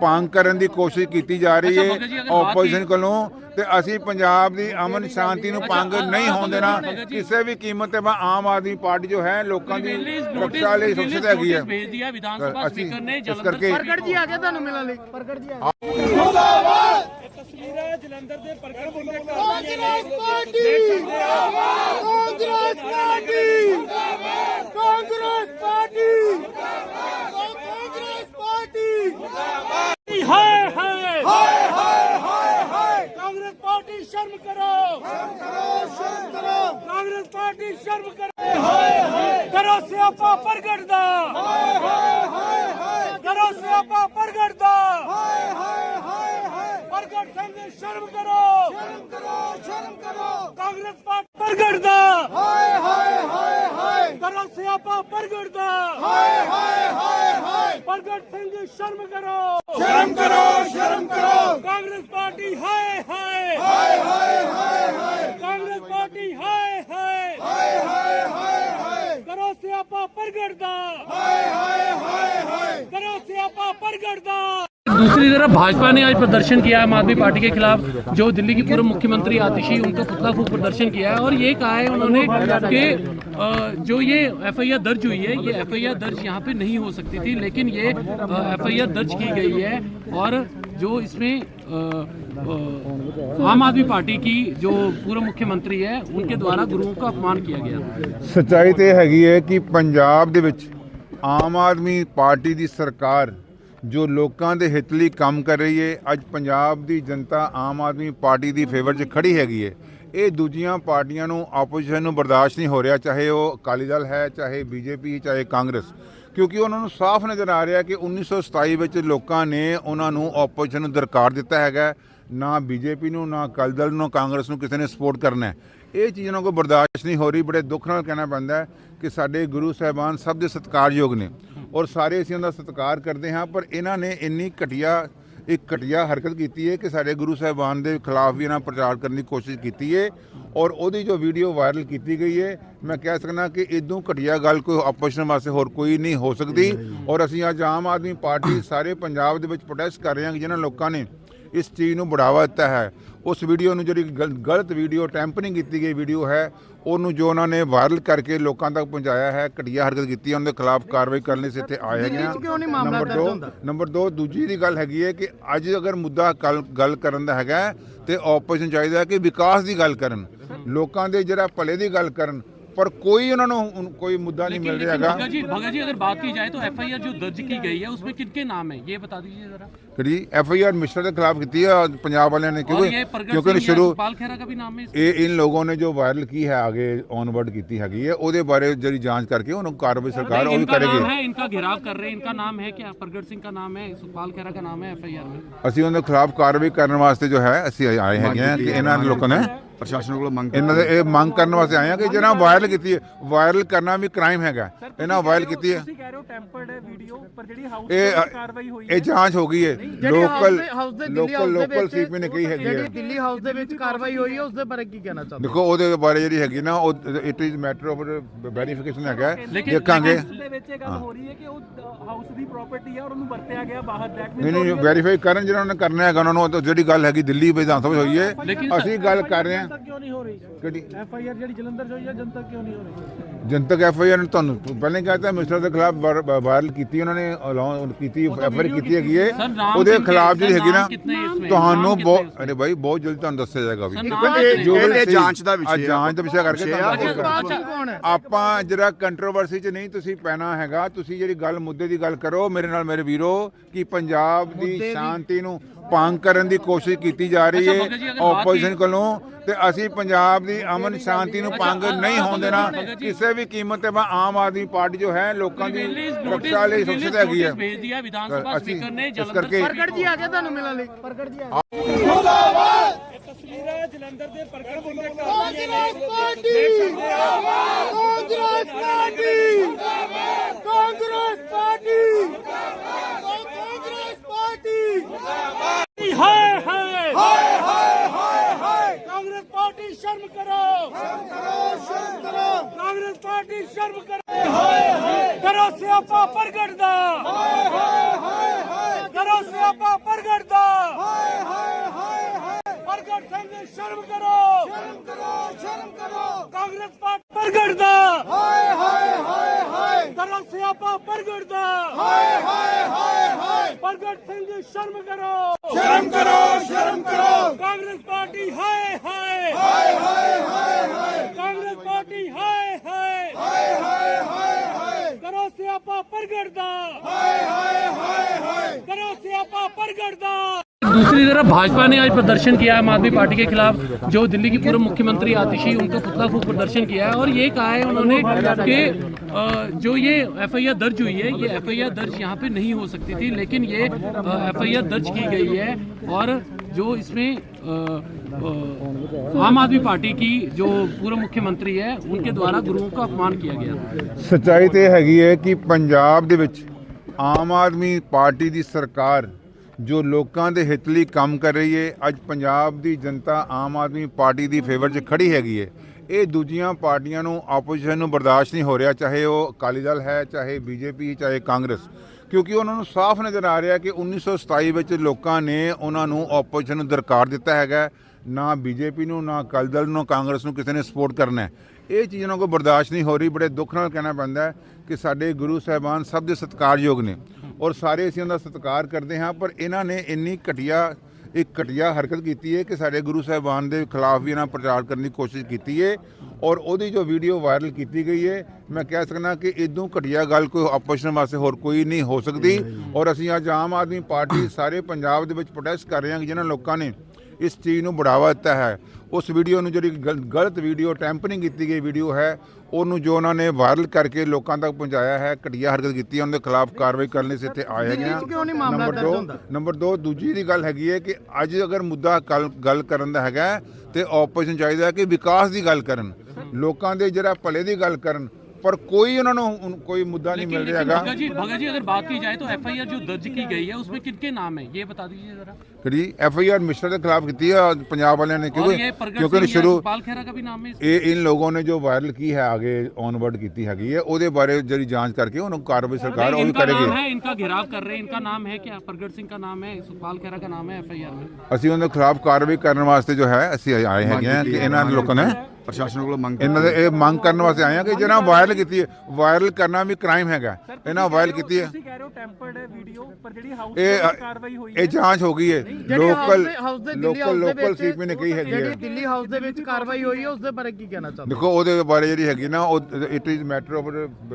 ਭੰਗ ਕਰਨ ਦੀ ਕੋਸ਼ਿਸ਼ ਕੀਤੀ ਜਾ ਰਹੀ ਹੈ ਆਪੋਜੀਸ਼ਨ ਕੋਲੋਂ ਤੇ ਅਸੀਂ ਪੰਜਾਬ ਦੀ ਅਮਨ ਸ਼ਾਂਤੀ ਨੂੰ ਭੰਗ ਨਹੀਂ ਹੋਣ ਦੇਣਾ। ਕਿਸੇ ਵੀ ਕੀਮਤ ਤੇ ਮੈਂ ਆਮ ਆਦਮੀ ਪਾਰਟੀ ਜੋ ਹੈ ਲੋਕਾਂ ਦੀ ਸੁਰੱਖਿਆ ਲਈ ਸੁਰੱਖਿਅਤ ਹੈਗੀ ਹੈ। ਭੇਜ ਦਿਆ ਵਿਧਾਨ ਪ੍ਰਗਟ ਜੀ ਆ ਗਿਆ ਤੁਹਾਨੂੰ ਮਿਲਣ ਲਈ। ਪ੍ਰਗਟ ਜੀ ਆ ਇਹ ਤਸਵੀਰ ਹੈ ਜਲੰਧਰ ਦੇ ਪ੍ਰਗਟ ਸਿੰਘ ਦੇ ਘਰ ਦੀਆਂ ਨੇ। Congress Party! Congress Party! Party ਸ਼ਰਮ ਕਰੋ। ਸ਼ਰਮ ਕਰੋ ਸ਼ਰਮ ਕਰੋ। ਕਾਂਗਰਸ ਪਾਰਟੀ ਸ਼ਰਮ ਕਰੋ। ਹਾਏ ਹਾਏ ਕਰੋ ਸਿਆਪਾ ਪ੍ਰਗਟ ਦਾ। ਹਾਏ ਹਾਏ ਹਾਏ ਹਾਏ। ਕਰੋ ਸਿਆਪਾ ਪ੍ਰਗਟ ਦਾ। ਹਾਏ ਹਾਏ ਹਾਏ ਹਾਏ। ਪ੍ਰਗਟ ਸਿੰਘ ਸ਼ਰਮ ਕਰੋ ਸ਼ਰਮ ਕਰੋ ਸ਼ਰਮ ਕਰੋ ਕਾਂਗਰਸ ਪਾਰਟੀ ਪ੍ਰਗਟ ਦਾ ਹਾਏ ਹਾਏ ਹਾਏ ਹਾਏ ਕਰੋ ਸਿਆਪਾ ਪ੍ਰਗਟ ਦਾ ਹਾਏ ਹਾਏ ਹਾਏ ਹਾਏ ਪ੍ਰਗਟ ਸਿੰਘ ਸ਼ਰਮ ਕਰੋ ਸ਼ਰਮ ਕਰੋ ਸ਼ਰਮ ਕਰੋ ਕਾਂਗਰਸ ਪਾਰਟੀ ਹਾਏ ਹਾਏ ਹਾਏ ਹਾਏ ਹਾਏ ਹਾਏ ਕਾਂਗਰਸ ਪਾਰਟੀ ਹਾਏ ਹਾਏ ਹਾਏ ਹਾਏ ਹਾਏ ਹਾਏ ਕਰੋ ਸਿਆਪਾ ਪ੍ਰਗਟ ਦਾ ਹਾਏ ਹਾਏ ਹਾਏ ਹਾਏ ਕਰੋ ਸਿਆਪਾ ਪ੍ਰਗਟ ਦਾ दूसरी तरफ भाजपा ने आज प्रदर्शन किया आम आदमी पार्टी के खिलाफ जो दिल्ली की पूर्व मुख्यमंत्री आतिशी उनका पुतला फूक प्रदर्शन किया है और ये कहा है उन्होंने कि अ, जो ये एफआईआर दर्ज हुई है ये एफआईआर दर्ज यहाँ पे नहीं हो सकती थी लेकिन ये एफआईआर दर्ज की गई है और जो इसमें अ, अ, आम आदमी पार्टी की जो पूर्व मुख्यमंत्री है उनके द्वारा गुरुओं का अपमान किया गया ਸੱਚਾਈ ਤੇ ਹੈਗੀ ਹੈ ਕਿ ਪੰਜਾਬ ਦੇ ਵਿੱਚ ਆਮ ਆਦਮੀ ਪਾਰਟੀ ਦੀ ਸਰਕਾਰ ਜੋ ਲੋਕਾਂ ਦੇ ਹਿੱਤ ਲਈ ਕੰਮ ਕਰ ਰਹੀ ਹੈ ਅੱਜ ਪੰਜਾਬ ਦੀ ਜਨਤਾ ਆਮ ਆਦਮੀ ਪਾਰਟੀ ਦੀ ਫੇਵਰ 'ਚ ਖੜੀ ਹੈਗੀ ਹੈ ਇਹ ਦੂਜੀਆਂ ਪਾਰਟੀਆਂ ਨੂੰ ਆਪੋਜੀਸ਼ਨ ਨੂੰ ਬਰਦਾਸ਼ਤ ਨਹੀਂ ਹੋ ਰਿਹਾ, ਚਾਹੇ ਉਹ ਅਕਾਲੀ ਦਲ ਹੈ, ਚਾਹੇ ਬੀਜੇਪੀ, ਚਾਹੇ ਕਾਂਗਰਸ। ਕਿਉਂਕਿ ਉਹਨਾਂ ਨੂੰ ਸਾਫ਼ ਨਜ਼ਰ ਆ ਰਿਹਾ ਕਿ 1927 ਵਿੱਚ ਲੋਕਾਂ ਨੇ ਉਹਨਾਂ ਨੂੰ ਆਪੋਜੀਸ਼ਨ ਨੂੰ ਦਰਕਾਰ ਦਿੱਤਾ ਹੈਗਾ। ਨਾ ਬੀਜੇਪੀ ਨੂੰ, ਨਾ ਅਕਾਲੀ ਦਲ ਨੂੰ ਕਾਂਗਰਸ ਨੂੰ ਕਿਸੇ ਨੇ ਸਪੋਰਟ ਕਰਨਾ ਹੈ। ਇਹ ਚੀਜ਼ ਉਹਨਾਂ ਕੋਲ ਬਰਦਾਸ਼ਤ ਨਹੀਂ ਹੋ ਰਹੀ, ਬੜੇ ਦੁੱਖ ਨਾਲ ਕਹਿਣਾ ਪੈਂਦਾ ਹੈ। ਕਿ ਸਾਡੇ ਗੁਰੂ ਸਾਹਿਬਾਨ ਸਭ ਦੇ ਸਤਿਕਾਰਯੋਗ ਨੇ ਔਰ ਸਾਰੇ ਅਸੀਂ ਉਹਨਾਂ ਦਾ ਸਤਿਕਾਰ ਕਰਦੇ ਹਾਂ, ਪਰ ਇਹਨਾਂ ਨੇ ਇੰਨੀ ਘਟੀਆ, ਇੱਕ ਘਟੀਆ ਹਰਕਤ ਕੀਤੀ ਹੈ ਕਿ ਸਾਡੇ ਗੁਰੂ ਸਾਹਿਬਾਨ ਦੇ ਖਿਲਾਫ ਵੀ ਇਹਨਾਂ ਪ੍ਰਚਾਰ ਕਰਨ ਦੀ ਕੋਸ਼ਿਸ਼ ਕੀਤੀ ਹੈ ਔਰ ਉਹਦੀ ਜੋ ਵੀਡੀਓ ਵਾਇਰਲ ਕੀਤੀ ਗਈ ਹੈ, ਮੈਂ ਕਹਿ ਸਕਦਾ ਕਿ ਇਦੋਂ ਘਟੀਆ ਗੱਲ ਕੋਈ ਆਪੋਜੀਸ਼ਨ ਵਾਸਤੇ ਹੋਰ ਕੋਈ ਨਹੀਂ ਹੋ ਸਕਦੀ ਔਰ ਅਸੀਂ ਅੱਜ ਆਮ ਆਦਮੀ ਪਾਰਟੀ ਸਾਰੇ ਪੰਜਾਬ ਦੇ ਵਿੱਚ ਪ੍ਰੋਟੈਸਟ ਕਰ ਰਹੇ ਹਾਂ ਕਿ ਜਿਨ੍ਹਾਂ ਲੋਕਾਂ ਨੇ ਇਸ ਚੀਜ਼ ਨੂੰ ਬੜਾਵਾ ਦਿੱਤਾ ਹੈ ਉਸ ਵੀਡੀਓ ਨੂੰ ਜਿਹੜੀ ਗਲ- ਗਲਤ ਵੀਡੀਓ ਟੈਂਪਰਿੰਗ ਕੀਤੀ ਗਈ ਵੀਡੀਓ ਹੈ ਉਹਨੂੰ ਜੋ ਉਹਨਾਂ ਨੇ ਵਾਇਰਲ ਕਰਕੇ ਲੋਕਾਂ ਤੱਕ ਪਹੁੰਚਾਇਆ ਹੈ ਘਟੀਆ ਹਰਕਤ ਕੀਤੀ ਹੈ ਉਹਨਾਂ ਦੇ ਖਿਲਾਫ ਕਾਰਵਾਈ ਕਰਨ ਲਈ ਇੱਥੇ ਆਏ ਹੈਗੇ ਮਾਮਲਾ ਨੰਬਰ ਦਰਜ ਦੋ- ਹੁੰਦਾ? ਨੰਬਰ 2 ਦੂਜੀ ਦੀ ਗੱਲ ਹੈਗੀ ਹੈ ਕਿ ਅੱਜ ਅਗਰ ਮੁੱਦਾ ਗੱਲ ਕਰਨ ਦਾ ਹੈਗਾ ਤੇ ਆਪੋਜੀਸ਼ਨ ਚਾਹੀਦਾ ਕਿ ਵਿਕਾਸ ਦੀ ਗੱਲ ਕਰਨ ਲੋਕਾਂ ਦੇ ਜਿਹੜਾ ਭਲੇ ਦੀ ਗੱਲ ਕਰਨ ਪਰ ਕੋਈ ਉਹਨਾਂ ਨੂੰ ਹੁਣ ਕੋਈ ਮੁੱਦਾ ਨਹੀਂ लेकिन ਮਿਲ ਰਿਹਾ लेकिन ਹੈਗਾ भगत जी भगत जी अगर बात की जाए तो एफआईआर जो दर्ज की गई है उसमें किनके नाम है ये बता दीजिए जरा ਕਿਹੜੀ ਐਫ ਆਈ ਆਰ ਮਿਸਟਰ ਦੇ ਖਿਲਾਫ ਕੀਤੀ ਹੈ ਪੰਜਾਬ ਵਾਲਿਆਂ ਨੇ और ਕਿਉਂਕਿ ये प्रगट ਕਿਉਂਕਿ सिंह या ਸ਼ੁਰੂ सुखपाल खेरा का भी नाम है इसमें? ਇਹ ਇਨ ਲੋਗੋं ਨੇ ਜੋ ਵਾਇਰਲ ਕੀ ਹੈ ਆਗੇ ਔਨਵਰਡ ਕੀਤੀ ਹੈਗੀ ਹੈ ਉਹਦੇ ਬਾਰੇ ਜਿਹੜੀ ਜਾਂਚ ਕਰਕੇ ਉਹਨੂੰ ਕਾਰਵਾਈ ਸਰਕਾਰ ਉਹ ਵੀ इनका नाम ਕਰੇਗੀ है इनका घेराव कर रहे हैं इनका नाम है क्या प्रगट सिंह का नाम है सुखपाल खेरा का नाम है एफआईआर में ਅਸੀਂ ਉਹਨਾਂ ਦੇ ਖਿਲਾਫ ਕਾਰਵਾਈ ਕਰਨ ਵਾਸਤੇ ਜੋ ਹੈ ਅਸੀਂ ਆਏ ਹੈਗੇ ਹਾਂ ਕਿ ਇਹਨਾਂ ਲੋਕਾਂ ਨੇ ਪ੍ਰਸ਼ਾਸਨ ਕੋਲੋਂ ਮੰਗ ਇਹਨਾਂ ਦੇ ਇਹ ਮੰਗ ਕਰਨ ਵਾਸਤੇ ਆਏ ਹਾਂ ਕਿ ਜਿਹੜਾ ਵਾਇਰਲ ਕੀਤੀ ਹੈ ਵਾਇਰਲ ਕਰਨਾ ਵੀ ਕ੍ਰਾਈਮ ਹੈਗਾ ਇਹਨਾਂ ਵਾਇਰਲ ਕੀਤੀ ਹੈ। ਤੁਸੀਂ ਕਹਿ ਰਹੇ ਹੋ ਟੈਂਪਰਡ ਹੈ ਵੀਡੀਓ ਪਰ ਜਿਹੜੀ ਹਾਊਸ ਇਹ ਕਾਰਵਾਈ ਹੋਈ ਇਹ ਜਾਂਚ ਹੋ ਗਈ ਹੈ। ਲੋਕਲ ਦੇ ਲੋਕਲ ਦੇ ਲੋਕਲ ਵਿੱਚ ਸੀਪੀ ਨੇ ਕਹੀ ਹੈਗੀ ਜਿਹੜੀ ਹੈ। ਦਿੱਲੀ ਹਾਊਸ ਦੇ ਵਿੱਚ ਕਾਰਵਾਈ ਹੋਈ ਹੈ ਉਸ ਦੇ ਬਾਰੇ ਕੀ ਕਹਿਣਾ ਚਾਹੁੰਦੇ ਦੇਖੋ ਉਹਦੇ ਬਾਰੇ ਜਿਹੜੀ ਹੈਗੀ ਨਾ ਉਹ it is matter of verification ਹੈਗਾ ਦੇਖਾਂਗੇ। ਦੇ ਵਿੱਚ ਇਹ ਗੱਲ ਹੋ ਰਹੀ ਹੈ ਕਿ ਉਹ ਹਾਊਸ ਦੀ ਪ੍ਰਾਪਰਟੀ ਹੈ ਔਰ ਉਹਨੂੰ ਵਰਤਿਆ ਗਿਆ ਬਾਹਰ ਬੈਕ ਨਹੀਂ ਨਹੀਂ ਵੈਰੀਫਾਈ ਕਰਨ ਜਿਹਨਾਂ ਨੇ ਕਰਨਾ ਹੈਗਾ ਉਹਨਾਂ ਨੂੰ ਜਿਹੜੀ ਗੱਲ ਹੈਗੀ ਦਿੱਲੀ ਵਿਧਾਨ ਸਭਾ 'ਚ ਹੋਈ ਹੈ। ਅਸੀਂ ਗੱਲ ਕਰ ਰਹੇ ਹਾਂ। ਜਨਤਕ ਐਫ ਆਈ ਆਰ ਨੇ ਤੁਹਾਨੂੰ ਪਹਿਲਾਂ ਹੀ ਕਹਤਾ ਮਿਸਟਰ ਦੇ ਖਿਲਾਫ ਵਾਇਰਲ ਕੀਤੀ ਉਹਨਾਂ ਨੇ ਐਲਾਨ ਕੀਤੀ ਐਫ ਆਈ ਕੀਤੀ ਹੈ। ਉਹਦੇ ਖਿਲਾਫ ਜਿਹੜੀ ਹੈਗੀ ਨਾ ਤੁਹਾਨੂੰ ਬਹੁਤ ਅਰੇ ਭਾਈ ਬਹੁਤ ਜਲਦੀ ਤੁਹਾਨੂੰ ਦੱਸਿਆ ਜਾਏਗਾ ਵੀ। ਜਾਂਚ ਦਾ ਵਿਸ਼ਾ ਜਾਂਚ ਦਾ ਵਿਸ਼ਾ ਕਰਕੇ ਆਪਾਂ ਜਿਹੜਾ ਕੰਟਰੋਵਰਸੀ ਚ ਨਹੀਂ ਤੁਸੀਂ ਪੈਣਾ ਹੈਗਾ। ਤੁਸੀਂ ਜਿਹੜੀ ਗੱਲ ਮੁੱਦੇ ਦੀ ਗੱਲ ਕਰੋ ਮੇਰੇ ਨਾਲ ਮੇਰੇ ਵੀਰੋ ਕਿ ਪੰਜਾਬ ਦੀ ਸ਼ਾਂਤੀ ਨੂੰ ਭੰਗ ਕਰਨ ਦੀ ਕੋਸ਼ਿਸ਼ ਕੀਤੀ ਜਾ ਰਹੀ ਹੈ ਆਪੋਜੀਸ਼ਨ ਕੋਲੋਂ ਤੇ ਅਸੀਂ ਪੰਜਾਬ ਦੀ ਅਮਨ ਸ਼ਾਂਤੀ ਨੂੰ ਭੰਗ ਨਹੀਂ ਹੋਣ ਦੇਣਾ ਕਿਸੇ ਵੀ ਕੀਮਤ ਤੇ ਮੈਂ ਆਮ ਆਦਮੀ ਪਾਰਟੀ ਜੋ ਹੈ ਲੋਕਾਂ ਦੀ ਸੁਰੱਖਿਆ ਲਈ ਸੁਚਿਤ ਹੈਗੀ ਹੈ। ਵਿਧਾਨ ਤੁਹਾਨੂੰ ਮਿਲਣ ਲਈ। ਪਾਰਟੀ। ਹਾਏ ਹਾਏ ਹਾਏ। ਹਾਏ ਹਾਏ ਹਾਏ ਕਾਂਗਰਸ ਪਾਰਟੀ ਸ਼ਰਮ ਕਰੋ। ਸ਼ਰਮ ਕਰੋ ਸ਼ਰਮ ਕਰੋ। ਕਾਂਗਰਸ ਪਾਰਟੀ ਸ਼ਰਮ ਕਰੋ। ਹਾਏ ਹਾਏ। ਕਰੋ ਸਿਆਪਾ ਪ੍ਰਗਟ ਦਾ। ਹਾਏ ਹਾਏ ਹਾਏ ਹਾਏ। ਕਰੋ ਸਿਆਪਾ ਪ੍ਰਗਟ ਦਾ। ਹਾਏ ਹਾਏ ਹਾਏ ਹਾਏ। ਪ੍ਰਗਟ ਸਿੰਘ ਸ਼ਰਮ ਕਰੋ ਸ਼ਰਮ ਕਰੋ ਸ਼ਰਮ ਕਰੋ ਕਾਂਗਰਸ ਪਾਰਟੀ ਪ੍ਰਗਟ ਦਾ ਹਾਏ ਹਾਏ ਹਾਏ ਹਾਏ ਕਰੋ ਸਿਆਪਾ ਪ੍ਰਗਟ ਦਾ ਹਾਏ ਹਾਏ ਹਾਏ ਹਾਏ ਪ੍ਰਗਟ ਸਿੰਘ ਸ਼ਰਮ ਕਰੋ ਸ਼ਰਮ ਕਰੋ ਸ਼ਰਮ ਕਰੋ ਕਾਂਗਰਸ ਪਾਰਟੀ ਹਾਏ ਹਾਏ ਹਾਏ ਹਾਏ ਹਾਏ ਹਾਏ ਕਾਂਗਰਸ ਪਾਰਟੀ ਹਾਏ ਹਾਏ ਹਾਏ ਹਾਏ ਹਾਏ ਹਾਏ ਕਰੋ ਸਿਆਪਾ ਪ੍ਰਗਟ ਦਾ ਹਾਏ ਹਾਏ ਹਾਏ ਹਾਏ ਕਰੋ ਸਿਆਪਾ ਪ੍ਰਗਟ ਦਾ दूसरी तरफ भाजपा ने आज प्रदर्शन किया आम आदमी पार्टी के खिलाफ जो दिल्ली की पूर्व मुख्यमंत्री आतिशी उनका पुतला फूक प्रदर्शन किया है और ये कहा है उन्होंने कि अ, जो ये एफआईआर दर्ज हुई है ये एफआईआर दर्ज यहाँ पे नहीं हो सकती थी लेकिन ये एफआईआर दर्ज की गई है और जो इसमें अ, अ, आम आदमी पार्टी की जो पूर्व मुख्यमंत्री है उनके द्वारा गुरुओं का अपमान किया गया ਸੱਚਾਈ ਤੇ ਹੈਗੀ ਹੈ ਕਿ ਪੰਜਾਬ ਦੇ ਵਿੱਚ ਆਮ ਆਦਮੀ ਪਾਰਟੀ ਦੀ ਸਰਕਾਰ ਜੋ ਲੋਕਾਂ ਦੇ ਹਿੱਤ ਲਈ ਕੰਮ ਕਰ ਰਹੀ ਹੈ ਅੱਜ ਪੰਜਾਬ ਦੀ ਜਨਤਾ ਆਮ ਆਦਮੀ ਪਾਰਟੀ ਦੀ ਫੇਵਰ 'ਚ ਖੜੀ ਹੈਗੀ ਹੈ ਇਹ ਦੂਜੀਆਂ ਪਾਰਟੀਆਂ ਨੂੰ, ਆਪੋਜੀਸ਼ਨ ਨੂੰ ਬਰਦਾਸ਼ਤ ਨਹੀਂ ਹੋ ਰਿਹਾ, ਚਾਹੇ ਉਹ ਅਕਾਲੀ ਦਲ ਹੈ, ਚਾਹੇ ਬੀਜੇਪੀ, ਚਾਹੇ ਕਾਂਗਰਸ। ਕਿਉਂਕਿ ਉਹਨਾਂ ਨੂੰ ਸਾਫ਼ ਨਜ਼ਰ ਆ ਰਿਹਾ ਕਿ 1927 ਵਿੱਚ ਲੋਕਾਂ ਨੇ ਉਹਨਾਂ ਨੂੰ ਆਪੋਜੀਸ਼ਨ ਨੂੰ ਦਰਕਾਰ ਦਿੱਤਾ ਹੈਗਾ। ਨਾ ਬੀਜੇਪੀ ਨੂੰ, ਨਾ ਅਕਾਲੀ ਦਲ ਨੂੰ ਕਾਂਗਰਸ ਨੂੰ ਕਿਸੇ ਨੇ ਸਪੋਰਟ ਕਰਨਾ ਹੈ। ਇਹ ਚੀਜ਼ ਉਹਨਾਂ ਕੋਲ ਬਰਦਾਸ਼ਤ ਨਹੀਂ ਹੋ ਰਹੀ, ਬੜੇ ਦੁੱਖ ਨਾਲ ਕਹਿਣਾ ਪੈਂਦਾ ਕਿ ਸਾਡੇ ਗੁਰੂ ਸਾਹਿਬਾਨ ਸਭ ਦੇ ਸਤਿਕਾਰਯੋਗ ਨੇ। ਔਰ ਸਾਰੇ ਅਸੀਂ ਉਹਨਾਂ ਦਾ ਸਤਿਕਾਰ ਕਰਦੇ ਹਾਂ, ਪਰ ਇਹਨਾਂ ਨੇ ਇੰਨੀ ਘਟੀਆ, ਇੱਕ ਘਟੀਆ ਹਰਕਤ ਕੀਤੀ ਹੈ ਕਿ ਸਾਡੇ ਗੁਰੂ ਸਾਹਿਬਾਨ ਦੇ ਖਿਲਾਫ ਵੀ ਇਹਨਾਂ ਪ੍ਰਚਾਰ ਕਰਨ ਦੀ ਕੋਸ਼ਿਸ਼ ਕੀਤੀ ਹੈ। ਔਰ ਉਹਦੀ ਜੋ ਵੀਡੀਓ ਵਾਇਰਲ ਕੀਤੀ ਗਈ ਹੈ, ਮੈਂ ਕਹਿ ਸਕਦਾ ਕਿ ਇਦੋਂ ਘਟੀਆ ਗੱਲ ਕੋਈ ਆਪੋਜੀਸ਼ਨ ਵਾਸਤੇ ਹੋਰ ਕੋਈ ਨਹੀਂ ਹੋ ਸਕਦੀ। ਔਰ ਅਸੀਂ ਅੱਜ ਆਮ ਆਦਮੀ ਪਾਰਟੀ ਸਾਰੇ ਪੰਜਾਬ ਦੇ ਵਿੱਚ ਪ੍ਰੋਟੈਸਟ ਕਰ ਰਹੇ ਹਾਂ ਕਿ ਜਿਨ੍ਹਾਂ ਲੋਕਾਂ ਨੇ ਇਸ ਚੀਜ਼ ਨੂੰ ਬੜਾਵਾ ਦਿੱਤਾ ਹੈ। ਉਸ ਵੀਡੀਓ ਨੂੰ ਜਿਹੜੀ ਗਲ- ਗਲਤ ਵੀਡੀਓ ਟੈਂਪਰਿੰਗ ਕੀਤੀ ਗਈ ਵੀਡੀਓ ਹੈ ਉਹਨੂੰ ਜੋ ਉਹਨਾਂ ਨੇ ਵਾਇਰਲ ਕਰਕੇ ਲੋਕਾਂ ਤੱਕ ਪਹੁੰਚਾਇਆ ਹੈ ਘਟੀਆ ਹਰਕਤ ਕੀਤੀ ਹੈ ਉਹਨਾਂ ਦੇ ਖਿਲਾਫ ਕਾਰਵਾਈ ਕਰਨ ਲਈ ਅਸੀਂ ਇੱਥੇ ਆਏ ਹੈਗੇ ਹਾਂ ਨੰਬਰ ਦਰਜ ਦੋ- ਹੁੰਦਾ? ਨੰਬਰ 2 ਦੂਜੀ ਦੀ ਗੱਲ ਹੈਗੀ ਹੈ ਕਿ ਅੱਜ ਅਗਰ ਮੁੱਦਾ ਗੱਲ- ਕਰਨ ਦਾ ਹੈਗਾ ਤੇ ਆਪੋਜੀਸ਼ਨ ਚਾਹੀਦਾ ਕਿ ਵਿਕਾਸ ਦੀ ਗੱਲ ਕਰਨ ਲੋਕਾਂ ਦੇ ਜਿਹੜਾ ਭਲੇ ਦੀ ਗੱਲ ਕਰਨ ਪਰ ਕੋਈ ਉਹਨਾਂ ਨੂੰ ਹੁਣ ਕੋਈ ਮੁੱਦਾ ਨਹੀਂ लेकिन ਮਿਲ ਰਿਹਾ लेकिन ਹੈਗਾ भगत जी भगत जी अगर बात की जाए तो एफआईआर जो दर्ज की गई है उसमें किनके नाम है ये बता दीजिए जरा ਕਿਹੜੀ ਐਫ ਆਈ ਆਰ ਮਿਸਟਰ ਦੇ ਖਿਲਾਫ ਕੀਤੀ ਹੈ ਪੰਜਾਬ ਵਾਲਿਆਂ ਨੇ और ਕਿਉਂਕਿ ये प्रगट ਕਿਉਂਕਿ सिंह या ਸ਼ੁਰੂ सुखपाल खेरा का भी नाम है इसमें? ਇਹ ਇਨ ਲੋਗों ਨੇ ਜੋ ਵਾਇਰਲ ਕੀ ਹੈ ਆਗੇ ਔਨਵਰਡ ਕੀਤੀ ਹੈਗੀ ਹੈ ਉਹਦੇ ਬਾਰੇ ਜਿਹੜੀ ਜਾਂਚ ਕਰਕੇ ਉਹਨੂੰ ਕਾਰਵਾਈ ਸਰਕਾਰ ਉਹ ਵੀ इनका नाम ਕਰੇਗੀ है इनका घेराव कर रहे हैं इनका नाम है क्या प्रगट सिंह का नाम है सुखपाल खेरा का नाम है एफआईआर में ਅਸੀਂ ਉਹਨਾਂ ਦੇ ਖਿਲਾਫ ਕਾਰਵਾਈ ਕਰਨ ਵਾਸਤੇ ਜੋ ਹੈ ਅਸੀਂ ਆਏ ਹੈਗੇ ਹਾਂ ਕਿ ਇਹਨਾਂ ਲੋਕਾਂ ਨੇ ਪ੍ਰਸ਼ਾਸਨ ਕੋਲੋਂ ਮੰਗ ਇਹਨਾਂ ਦੇ ਇਹ ਮੰਗ ਕਰਨ ਵਾਸਤੇ ਆਏ ਆ ਕਿ ਜਿਹੜਾ ਵਾਇਰਲ ਕੀਤੀ ਹੈ ਵਾਇਰਲ ਕਰਨਾ ਵੀ ਕ੍ਰਾਈਮ ਹੈਗਾ। ਇਹਨਾਂ ਵਾਇਰਲ ਕੀਤੀ ਹੈ। ਤੁਸੀਂ ਕਹਿ ਰਹੇ ਹੋ ਟੈਂਪਰਡ ਹੈ ਵੀਡੀਓ ਪਰ ਜਿਹੜੀ ਹਾਊਸ ਇਹ ਦੀ ਕਾਰਵਾਈ ਹੋਈ ਇਹ ਜਾਂਚ ਹੋ ਗਈ ਹੈ। ਲੋਕਲ ਹਾਊਸ ਦੇ ਦਿੱਲੀ ਲੋਕਲ ਲੋਕਲ ਸੀਪੀ ਨੇ ਕਹੀ ਹੈਗੀ ਜਿਹੜੀ ਹੈ ਦਿੱਲੀ ਹਾਊਸ ਦੇ ਵਿੱਚ ਕਾਰਵਾਈ ਹੋਈ ਹੈ ਉਸ ਦੇ ਬਾਰੇ ਕੀ ਕਹਿਣਾ ਚਾਹੁੰਦੇ ਦੇਖੋ ਉਹਦੇ ਬਾਰੇ ਜਿਹੜੀ ਹੈਗੀ ਨਾ ਉਹ it is matter of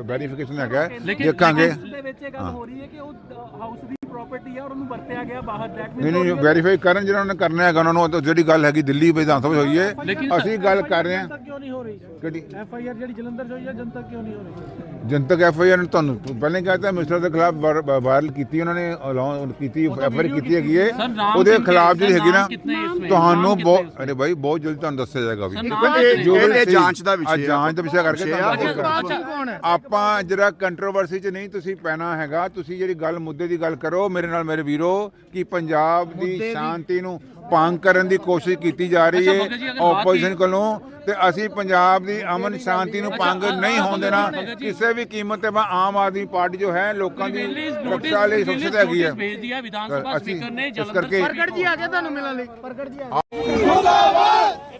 verification ਹੈਗਾ ਦੇਖਾਂਗੇ ਦੇ ਵਿੱਚ ਇਹ ਗੱਲ ਹੋ। ਰਹੀ ਹੈ ਕਿ ਉਹ ਹਾਊਸ ਦੀ ਪ੍ਰਾਪਰਟੀ ਹੈ ਔਰ ਉਹਨੂੰ ਵਰਤਿਆ ਗਿਆ ਬਾਹਰ ਦੈਟ ਨਹੀਂ ਨਹੀਂ ਵੈਰੀਫਾਈ ਕਰਨ ਜਿਹਨਾਂ ਨੇ ਕਰਨਾ ਹੈਗਾ ਉਹਨਾਂ ਨੂੰ ਜਿਹੜੀ ਗੱਲ ਹੈਗੀ ਦਿੱਲੀ ਵਿਧਾਨ ਸਭਾ ਹੋਈ ਹੈ। ਅਸੀਂ ਗੱਲ ਕਰ ਰਹੇ ਹਾਂ ਕਿਉਂ ਨਹੀਂ ਹੋ ਰਹੀ? ਕਿਹੜੀ ਐਫ ਆਈ ਆਰ ਜਿਹੜੀ ਜਲੰਧਰ 'ਚ ਹੋਈ ਹੈ ਜਨਤਾ ਕਿਉਂ ਨਹੀਂ ਹੋ ਰਹੀ? ਜਨਤਕ ਐਫ ਆਈ ਆਰ ਨੇ ਤੁਹਾਨੂੰ ਪਹਿਲਾਂ ਹੀ ਕਹਿਤਾ ਮਿਸਟਰ ਦੇ ਖਿਲਾਫ ਵਾਇਰਲ ਕੀਤੀ ਉਹਨਾਂ ਨੇ allow ਕੀਤੀ ਐਫ ਆਈ ਆਰ ਕੀਤੀ ਹੈਗੀ ਹੈ। ਉਹਦੇ ਖਿਲਾਫ ਜਿਹੜੀ ਹੈਗੀ ਨਾ? ਤੁਹਾਨੂੰ ਬਹੁਤ? ਅਰੇ ਭਾਈ ਬਹੁਤ ਜਲਦੀ ਤੁਹਾਨੂੰ ਦੱਸਿਆ ਜਾਏਗਾ ਵੀ? ਜੋ ਇਹ- ਜਾਂਚ ਦਾ ਵਿਸ਼ਾ ਅੱਜ ਜਾਂਚ ਦਾ ਵਿਸ਼ਾ ਕਰਕੇ ਤੁਹਾਨੂੰ ਹੈ? ਆਪਾਂ ਜਿਹੜਾ ਕੰਟਰੋਵਰਸੀ 'ਚ ਨਹੀਂ ਤੁਸੀਂ ਪੈਣਾ ਹੈਗਾ ਤੁਸੀਂ ਜਿਹੜੀ ਗੱਲ ਮੁੱਦੇ ਦੀ ਗੱਲ ਕਰੋ ਮੇਰੇ ਨਾਲ ਮੇਰੇ ਵੀਰੋ ਕਿ ਪੰਜਾਬ ਦੀ ਸ਼ਾਂਤੀ ਨੂੰ ਭੰਗ ਕਰਨ ਦੀ ਕੋਸ਼ਿਸ਼ ਕੀਤੀ ਜਾ ਰਹੀ ਹੈ ਆਪੋਜੀਸ਼ਨ ਕੋਲੋਂ ਤੇ ਅਸੀਂ ਪੰਜਾਬ ਦੀ ਅਮਨ ਸ਼ਾਂਤੀ ਨੂੰ ਭੰਗ ਨਹੀਂ ਹੋਣ ਦੇਣਾ। ਕਿਸੇ ਵੀ ਕੀਮਤ ਤੇ ਆਮ ਆਦਮੀ ਪਾਰਟੀ ਜੋ ਹੈ ਲੋਕਾਂ ਦੀ ਰੱਖਿਆ ਲਈ ਸੁਰੱਖਿਅਤ ਹੈਗੀ ਹੈ। ਅਸੀਂ ਇਸ ਕਰਕੇ ਪ੍ਰਗਟ ਜੀ ਆ ਗਿਆ ਤੁਹਾਨੂੰ ਮਿਲਣ ਲਈ। ਪ੍ਰਗਟ ਜੀ ਆ ਮੁਰਦਾਬਾਦ!